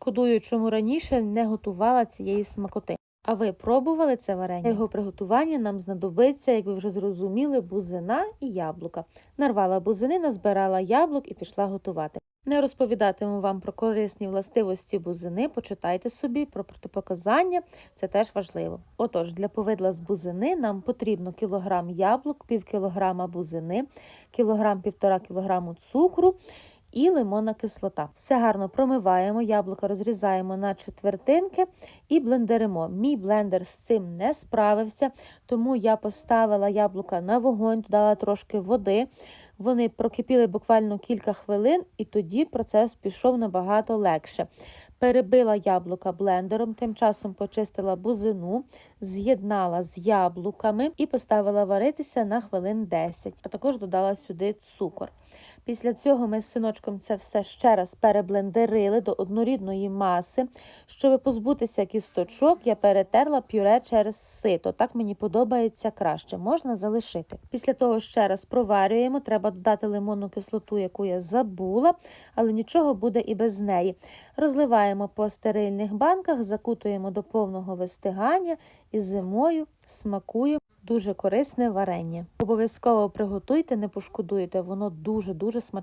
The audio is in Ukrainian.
шкодую, чому раніше не готувала цієї смакоти. А ви пробували це варення? Його приготування нам знадобиться, як ви вже зрозуміли, бузина і яблука. Нарвала бузини, назбирала яблук і пішла готувати. Не розповідатиму вам про корисні властивості бузини, почитайте собі про протипоказання, це теж важливо. Отож, для повидла з бузини нам потрібно кілограм яблук, пів кілограма бузини, кілограм півтора кілограму цукру і лимонна кислота. Все гарно промиваємо, яблука розрізаємо на четвертинки і блендеримо. Мій блендер з цим не справився, тому я поставила яблука на вогонь, додала трошки води. Вони прокипіли буквально кілька хвилин, і тоді процес пішов набагато легше. Перебила яблука блендером, тим часом почистила бузину, з'єднала з яблуками і поставила варитися на хвилин 10, а також додала сюди цукор. Після цього ми з синочком це все ще раз переблендерили до однорідної маси. Щоб позбутися кісточок, я перетерла пюре через сито. Так мені подобається краще, можна залишити. Після того ще раз проварюємо. Треба додати лимонну кислоту, яку я забула, але нічого буде і без неї. Розливаємо по стерильних банках, закутуємо до повного вистигання і зимою смакуємо. Дуже корисне варення. Обов'язково приготуйте, не пошкодуєте, воно дуже-дуже смачне.